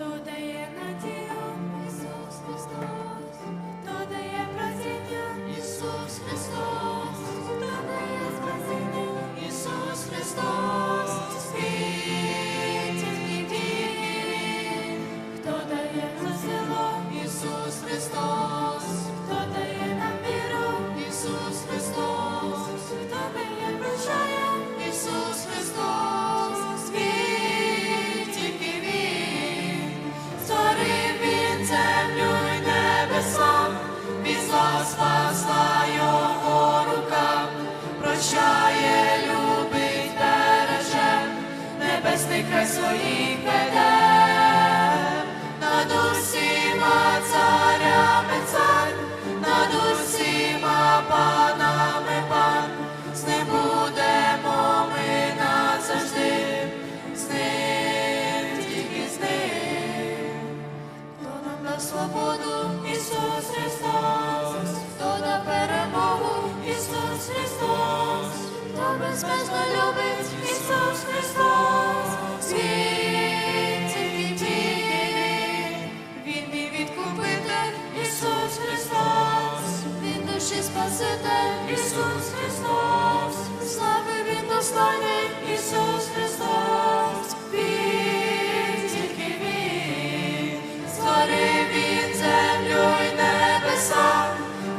хто небесний край своїх веде, над цар, над усіма панами пан, з ним будемо ми назавжди, з ним, тільки з ним. Хто нам дав свободу, Ісус Христос, хто дав перемогу, Ісус Христос, хто безмежно любить, відкупитель, Ісус Христос, Він душі Спаситель, Ісус Христос, слави Він достойний, Ісус Христос, Він тільки Він, створив Він землю й небеса,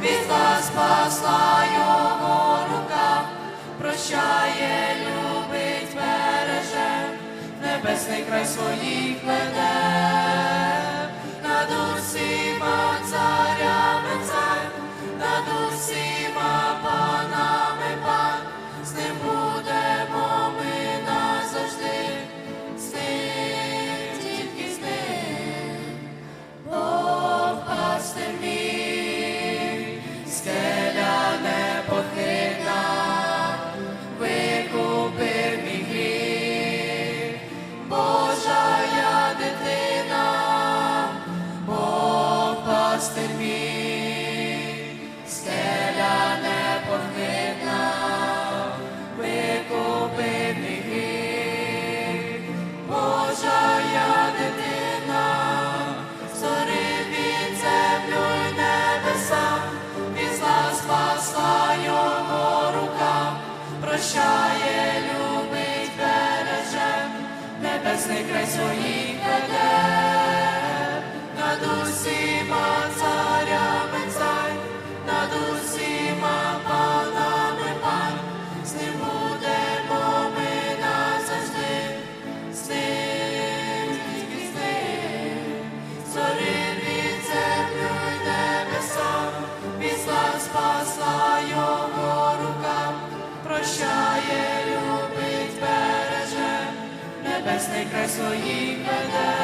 від вас спасла Його рука, прощає, любить, береже, небесний край своїх веде, пастир мій, скеля гріх, Божа я дитина, створив він землю й небеса, післа спасла його рука, прощає, любить, береже, небесний край своїх веде, над небесний край своїх веде,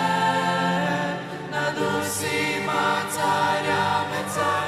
над усіма царями цар,